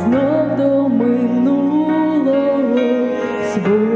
знов до минулого свого.